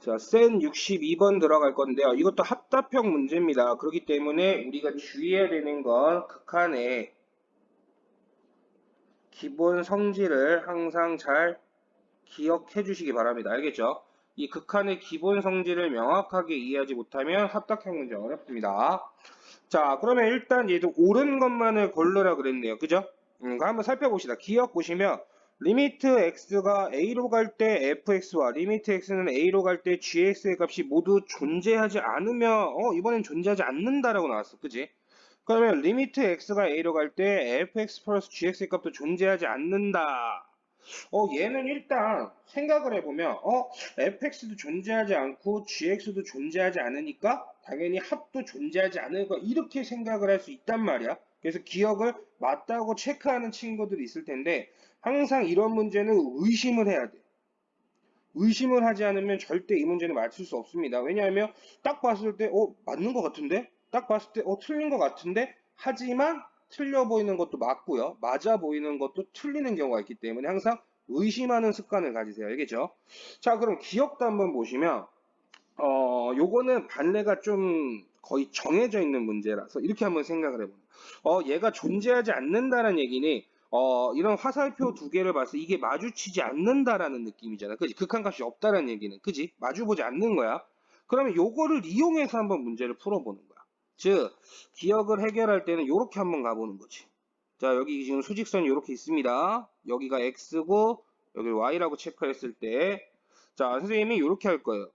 자, 센 62번 들어갈 건데요. 이것도 합답형 문제입니다. 그렇기 때문에 우리가 주의해야 되는 건 극한의 기본 성질을 항상 잘 기억해 주시기 바랍니다. 알겠죠? 이 극한의 기본 성질을 명확하게 이해하지 못하면 합답형 문제 어렵습니다. 자, 그러면 일단 얘도 옳은 것만을 고르라 그랬네요. 그죠? 음, 한번 살펴봅시다. 기억 보시면 리미트 x가 a로 갈 때 fx와 리미트 x는 a로 갈 때 gx의 값이 모두 존재하지 않으면 어 이번엔 존재하지 않는다라고 나왔어. 그지? 그러면 리미트 x가 a로 갈 때 fx 플러스 gx의 값도 존재하지 않는다. 어 얘는 일단 생각을 해보면 어 fx도 존재하지 않고 gx도 존재하지 않으니까 당연히 합도 존재하지 않을 거 이렇게 생각을 할 수 있단 말이야. 그래서 기억을 맞다고 체크하는 친구들이 있을 텐데 항상 이런 문제는 의심을 해야 돼. 의심을 하지 않으면 절대 이 문제는 맞출 수 없습니다. 왜냐하면 딱 봤을 때, 어, 맞는 것 같은데? 딱 봤을 때, 어, 틀린 것 같은데? 하지만 틀려 보이는 것도 맞고요. 맞아 보이는 것도 틀리는 경우가 있기 때문에 항상 의심하는 습관을 가지세요. 알겠죠? 자, 그럼 기억도 한번 보시면, 어, 요거는 반례가 좀 거의 정해져 있는 문제라서 이렇게 한번 생각을 해보면, 어, 얘가 존재하지 않는다는 얘기는 어, 이런 화살표 두 개를 봐서 이게 마주치지 않는다라는 느낌이잖아. 그지? 극한값이 없다라는 얘기는. 그지? 마주보지 않는 거야. 그러면 요거를 이용해서 한번 문제를 풀어보는 거야. 즉, 기억을 해결할 때는 요렇게 한번 가보는 거지. 자, 여기 지금 수직선이 요렇게 있습니다. 여기가 x고, 여기 y라고 체크했을 때, 자, 선생님이 요렇게 할 거예요.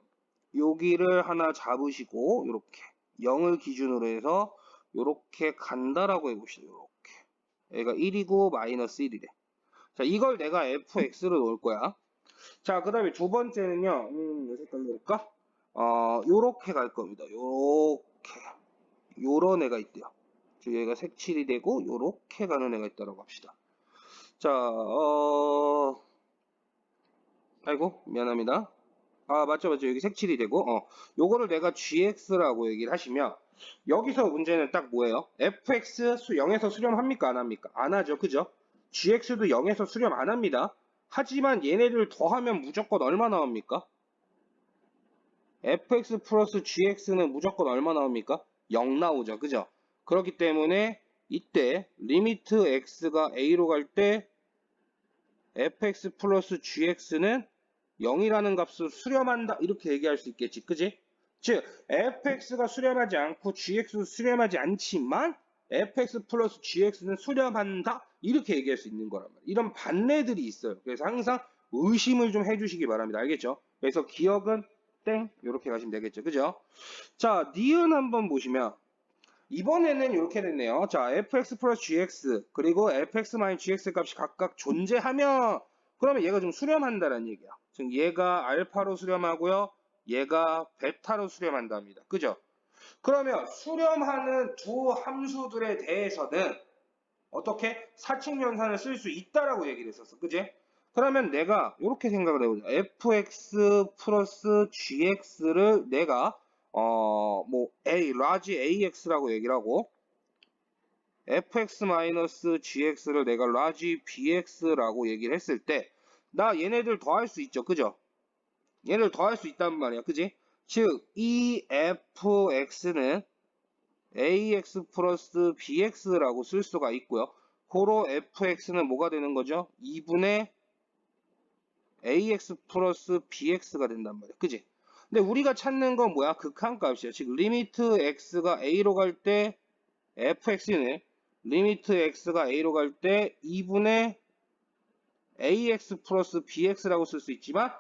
여기를 하나 잡으시고, 요렇게. 0을 기준으로 해서, 요렇게 간다라고 해봅시다. 요렇게. 얘가 1이고 마이너스 1이래. 자, 이걸 내가 fx로 놓을 거야. 자, 그 다음에 두 번째는요, 음, 이 색깔로 놓을까? 어, 요렇게 갈 겁니다. 요렇게. 요런 애가 있대요. 즉, 얘가 색칠이 되고, 요렇게 가는 애가 있다고 합시다. 자, 어, 아이고, 미안합니다. 아, 맞죠, 맞죠. 여기 색칠이 되고, 어, 요거를 내가 gx라고 얘기를 하시면, 여기서 문제는 딱 뭐예요? fx 수 0에서 수렴합니까? 안 합니까? 안 하죠. 그죠? gx도 0에서 수렴 안 합니다. 하지만 얘네들 더하면 무조건 얼마 나옵니까? fx 플러스 gx는 무조건 얼마 나옵니까? 0 나오죠. 그죠? 그렇기 때문에 이때 리미트 x가 a로 갈 때 fx 플러스 gx는 0이라는 값을 수렴한다. 이렇게 얘기할 수 있겠지. 그지? 즉 fx가 수렴하지 않고 gx도 수렴하지 않지만 fx 플러스 gx는 수렴한다 이렇게 얘기할 수 있는 거란 말이에요. 이런 반례들이 있어요. 그래서 항상 의심을 좀 해주시기 바랍니다. 알겠죠? 그래서 기억은 땡 이렇게 가시면 되겠죠. 그죠? 자 니은 한번 보시면 이번에는 이렇게 됐네요. 자 fx 플러스 gx 그리고 fx 마이너스 gx 값이 각각 존재하면 그러면 얘가 좀 수렴한다는 얘기야. 즉 얘가 알파로 수렴하고요. 얘가 베타로 수렴한답니다. 그죠? 그러면 수렴하는 두 함수들에 대해서는 어떻게 사칙연산을 쓸 수 있다라고 얘기를 했었어. 그지? 그러면 내가 이렇게 생각을 해보자. fx 플러스 gx를 내가 어 뭐 a 라지 ax라고 얘기를 하고 fx 마이너스 gx를 내가 라지 bx라고 얘기를 했을 때 나 얘네들 더할 수 있죠. 그죠? 얘를 더할 수 있단 말이야. 그지? 즉, 이 fx는 ax 플러스 bx라고 쓸 수가 있고요. 고로 fx는 뭐가 되는 거죠? 2분의 ax 플러스 bx가 된단 말이야. 그지? 근데 우리가 찾는 건 뭐야? 극한값이야. 즉, 리미트 x가 a로 갈 때 fx는 리미트 x가 a로 갈 때 2분의 ax 플러스 bx라고 쓸 수 있지만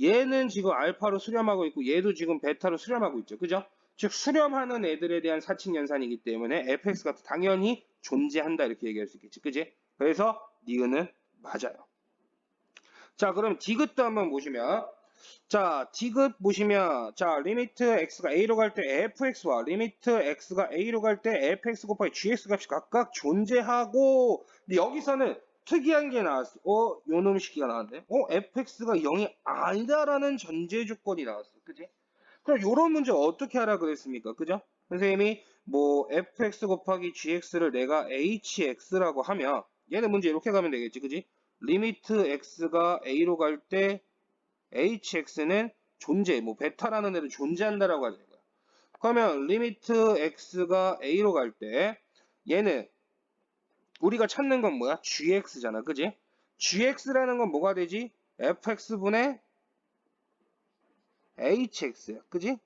얘는 지금 알파로 수렴하고 있고 얘도 지금 베타로 수렴하고 있죠. 그죠? 즉 수렴하는 애들에 대한 사칙 연산이기 때문에 fx가 당연히 존재한다 이렇게 얘기할 수 있겠지. 그지? 그래서 니은은 맞아요. 자, 그럼 디귿도 한번 보시면 자, 디귿 보시면 자, 리미트 x가 a로 갈 때 fx와 리미트 x가 a로 갈 때 fx 곱하기 gx 값이 각각 존재하고 근데 여기서는 특이한 게 나왔어. 어, 요놈 시기가 나왔네. 어, fx가 0이 아니다라는 전제 조건이 나왔어. 그지? 그럼 요런 문제 어떻게 하라 그랬습니까? 그죠? 선생님이 뭐 fx 곱하기 gx를 내가 hx라고 하면 얘는 문제 이렇게 가면 되겠지. 그지? 리미트 x가 a로 갈 때 hx는 존재, 뭐 베타라는 애도 존재한다라고 하는 거야. 그러면 리미트 x가 a로 갈 때 얘는 우리가 찾는 건 뭐야? gx잖아, 그지? gx라는 건 뭐가 되지? fx분의 hx야, 그지?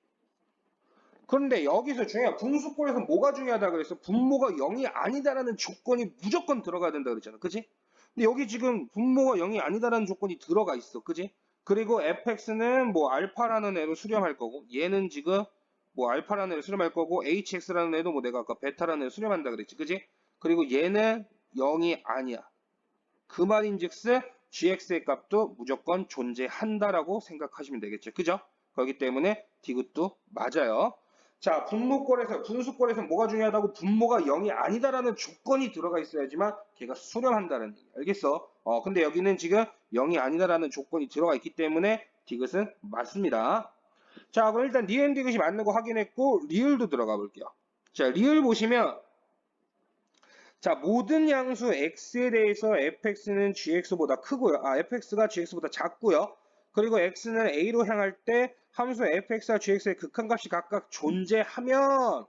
그런데 여기서 중요한 분수꼴에서 뭐가 중요하다 그랬어? 분모가 0이 아니다라는 조건이 무조건 들어가야 된다 그랬잖아. 그지? 근데 여기 지금 분모가 0이 아니다라는 조건이 들어가 있어. 그지? 그리고 fx는 뭐 알파라는 애로 수렴할 거고 얘는 지금 뭐 알파라는 애로 수렴할 거고 hx라는 애도 뭐 내가 아까 베타라는 애로 수렴한다 그랬지. 그지? 그리고 얘는 0이 아니야. 그 말인즉슨 gx의 값도 무조건 존재한다라고 생각하시면 되겠죠. 그죠? 그렇기 때문에 디귿도 맞아요. 자, 분모꼴에서, 분수꼴에서 뭐가 중요하다고 분모가 0이 아니다라는 조건이 들어가 있어야지만 걔가 수렴한다는 얘기. 알겠어? 어, 근데 여기는 지금 0이 아니다라는 조건이 들어가 있기 때문에 디귿은 맞습니다. 자, 그럼 일단 니은 디귿이 맞는 거 확인했고, 리을도 들어가 볼게요. 자, 리을 보시면, 자, 모든 양수 x에 대해서 fx는 gx보다 크고요. 아, fx가 gx보다 작고요. 그리고 x는 a로 향할 때 함수 fx와 gx의 극한값이 각각 존재하면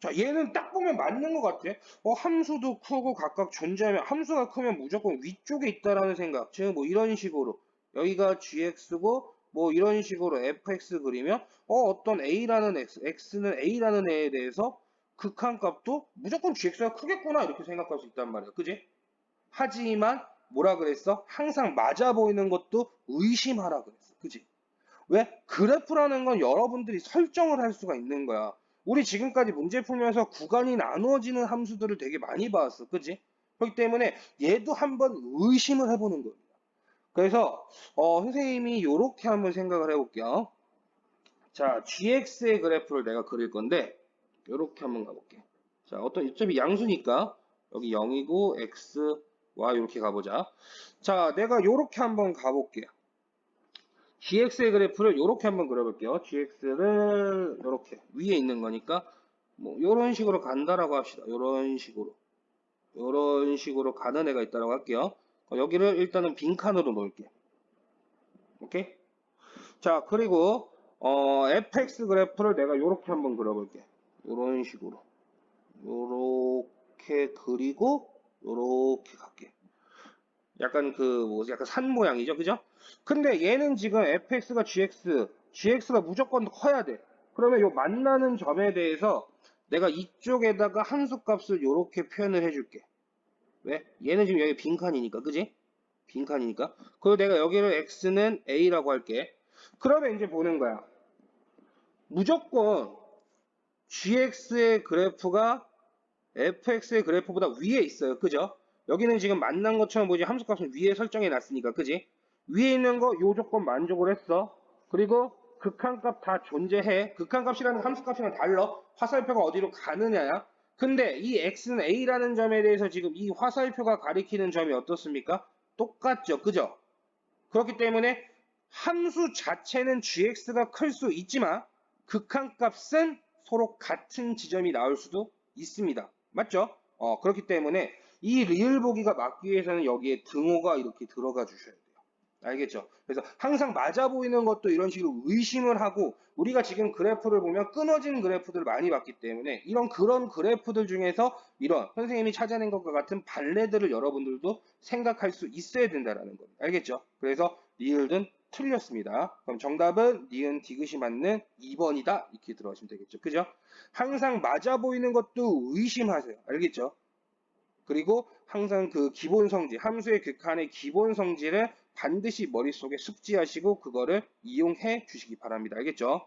자 얘는 딱 보면 맞는 것 같아. 어 함수도 크고 각각 존재하면 함수가 크면 무조건 위쪽에 있다라는 생각. 지금 뭐 이런 식으로 여기가 gx고 뭐 이런 식으로 fx 그리면 어 어떤 a라는 x, x는 a라는 애에 대해서 극한 값도 무조건 gx가 크겠구나 이렇게 생각할 수 있단 말이야. 그지? 하지만 뭐라 그랬어? 항상 맞아 보이는 것도 의심하라 그랬어. 그지? 왜? 그래프라는 건 여러분들이 설정을 할 수가 있는 거야. 우리 지금까지 문제 풀면서 구간이 나누어지는 함수들을 되게 많이 봤어. 그지? 그렇기 때문에 얘도 한번 의심을 해보는 겁니다. 그래서 어, 선생님이 이렇게 한번 생각을 해볼게요. 자, gx의 그래프를 내가 그릴 건데 이렇게 한번 가볼게. 자, 어떤 어차피 양수니까 여기 0이고 x, y 이렇게 가보자. 자, 내가 이렇게 한번 가볼게요. gx의 그래프를 이렇게 한번 그려볼게요. gx를 이렇게 위에 있는 거니까 뭐 이런 식으로 간다라고 합시다. 이런 식으로 이런 식으로 가는 애가 있다라고 할게요. 여기를 일단은 빈 칸으로 놓을게. 오케이? 자 그리고 어, fx 그래프를 내가 이렇게 한번 그려볼게. 식으로 이렇게 그리고 이렇게 갈게. 약간 그, 뭐, 약간 산 모양이죠. 그죠? 근데 얘는 지금 fx가 gx, gx가 무조건 커야 돼. 그러면 요 만나는 점에 대해서 내가 이쪽에다가 한수 값을 요렇게 표현을 해줄게. 왜? 얘는 지금 여기 빈칸이니까, 그지? 빈칸이니까. 그리고 내가 여기를 x는 a라고 할게. 그러면 이제 보는 거야. 무조건 gx의 그래프가 fx의 그래프보다 위에 있어요. 그죠? 여기는 지금 만난 것처럼 보지 함수값은 위에 설정해 놨으니까 그지? 위에 있는 거 요 조건 만족을 했어. 그리고 극한값 다 존재해. 극한값이라는 함수값이랑 달러. 화살표가 어디로 가느냐야. 근데 이 x는 a라는 점에 대해서 지금 이 화살표가 가리키는 점이 어떻습니까? 똑같죠. 그죠? 그렇기 때문에 함수 자체는 gx가 클 수 있지만 극한값은 서로 같은 지점이 나올 수도 있습니다. 맞죠? 어, 그렇기 때문에 이 리을 보기가 맞기 위해서는 여기에 등호가 이렇게 들어가 주셔야 돼요. 알겠죠? 그래서 항상 맞아 보이는 것도 이런 식으로 의심을 하고 우리가 지금 그래프를 보면 끊어진 그래프들을 많이 봤기 때문에 이런 그런 그래프들 중에서 이런 선생님이 찾아낸 것과 같은 발레들을 여러분들도 생각할 수 있어야 된다라는 겁니다. 알겠죠? 그래서 리을은 틀렸습니다. 그럼 정답은 니은 디귿이 맞는 2번이다 이렇게 들어가시면 되겠죠. 그죠? 항상 맞아 보이는 것도 의심하세요. 알겠죠? 그리고 항상 그 기본 성질, 함수의 극한의 기본 성질을 반드시 머릿속에 숙지하시고 그거를 이용해 주시기 바랍니다. 알겠죠?